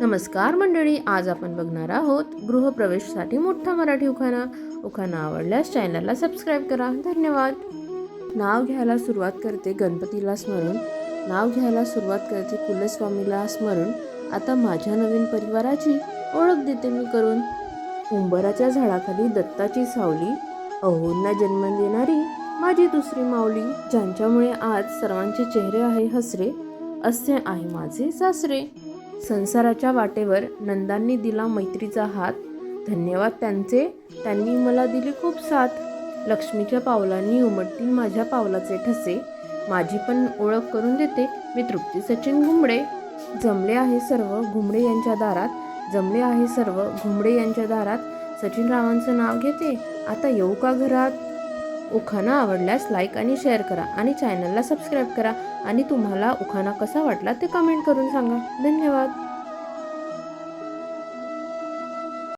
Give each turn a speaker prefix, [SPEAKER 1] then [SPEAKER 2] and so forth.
[SPEAKER 1] नमस्कार मंडळी आज आपण बघणार आहोत गृहप्रवेशसाठी मोठा मराठी उखाणा. उखाणा आवडल्यास चॅनलला सबस्क्राईब करा. धन्यवाद. नाव घ्यायला सुरुवात करते गणपतीला स्मरण. नाव घ्यायला सुरुवात करते कुलस्वामीला स्मरण. आता माझ्या नवीन परिवाराची ओळख देते मी करून. उंबराच्या झाडाखाली दत्ताची सावली. अहोंना जन्म देणारी माझी दुसरी माऊली ज्यांच्यामुळे आज सर्वांचे चेहरे आहे हसरे. असे आहे माझे सासरे. संसाराच्या वाटेवर नंदांनी दिला मैत्रीचा हात. धन्यवाद त्यांचे. त्यांनी मला दिली खूप साथ. लक्ष्मीच्या पावलांनी उमटतील माझ्या पावलाचे ठसे. माझी पण ओळख करून देते मी तृप्ती सचिन घुमडे. जमले आहे सर्व घुमडे यांच्या दारात. जमले आहे सर्व घुमडे यांच्या दारात. सचिन रावांचं नाव घेते. आता येऊ का घरात? उखाणा आवडल्यास लाईक आणि शेअर करा आणि चॅनलला सबस्क्राईब करा. आणि तुम्हाला उखाणा कसा वाटला ते कमेंट करून सांगा. धन्यवाद.